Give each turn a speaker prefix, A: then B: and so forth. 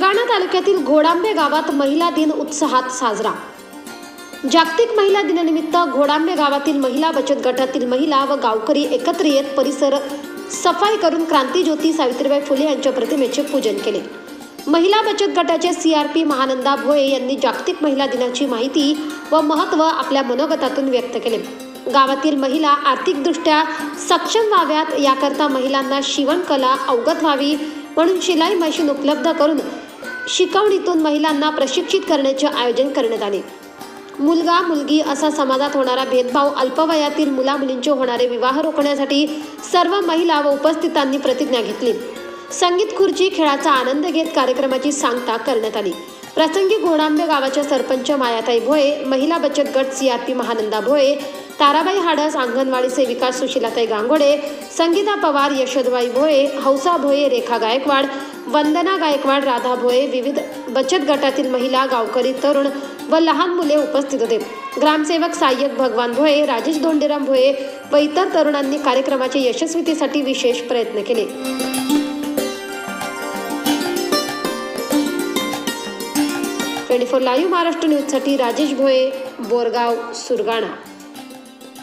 A: सुरगाणा तालुक्यातील घोडांबे गावात महिला दिन उत्साहात साजरा. जागतिक महिला दिनानिमित्त घोडांबे गावातील महिला बचत गटातील महिला व गावकरी एकत्र येत परिसर सफाई करून क्रांतीज्योती सावित्रीबाई फुले यांच्या प्रतिमेचे पूजन केले. महिला बचत गटाचे C R P Mahananda Bhoye यांनी जागतिक महिला दिनाची माहिती व महत्त्व आपल्या मनोगतातून व्यक्त केले. गावातील महिला आर्थिकदृष्ट्या सक्षम व्हाव्यात याकरता महिलांना शिवणकला अवगत व्हावी म्हणून शिलाई मशीन उपलब्ध करून शिकवणीतून महिलांना प्रशिक्षित करण्याचे आयोजन करण्यात आले. मुलगा मुलगी असा समाजात होणारा भेदभाव अल्पवयातील मुला मुलींचे होणारे विवाह रोखण्यासाठी सर्व महिला व उपस्थितांनी प्रतिज्ञा घेतली. संगीत खुर्ची खेळाचा आनंद घेत कार्यक्रमाची सांगता करण्यात आली. प्रसंगी घोडांबे गावाच्या सरपंच मायाताई भोये महिला बचत गट सीआरपी महानंदा भोये ताराबाई हाडस अंगणवाडी सेविका सुशीलाताई गांगोडे संगीता पवार यशोदबाई भोये हौसा भोये रेखा गायकवाड वंदना गायकवाड राधा भोये विविध बचत गटातील महिला गावकरी तरुण व लहान मुले उपस्थित होते. ग्रामसेवक सहाय्यक भगवान भोये राजेश दोंडीराम भोये व इतर तरुणांनी कार्यक्रमाच्या यशस्वीतेसाठी विशेष प्रयत्न केले. ट्वेंटी फोर लाईव्ह महाराष्ट्र न्यूजसाठी राजेश भोये बोरगाव सुरगाणा.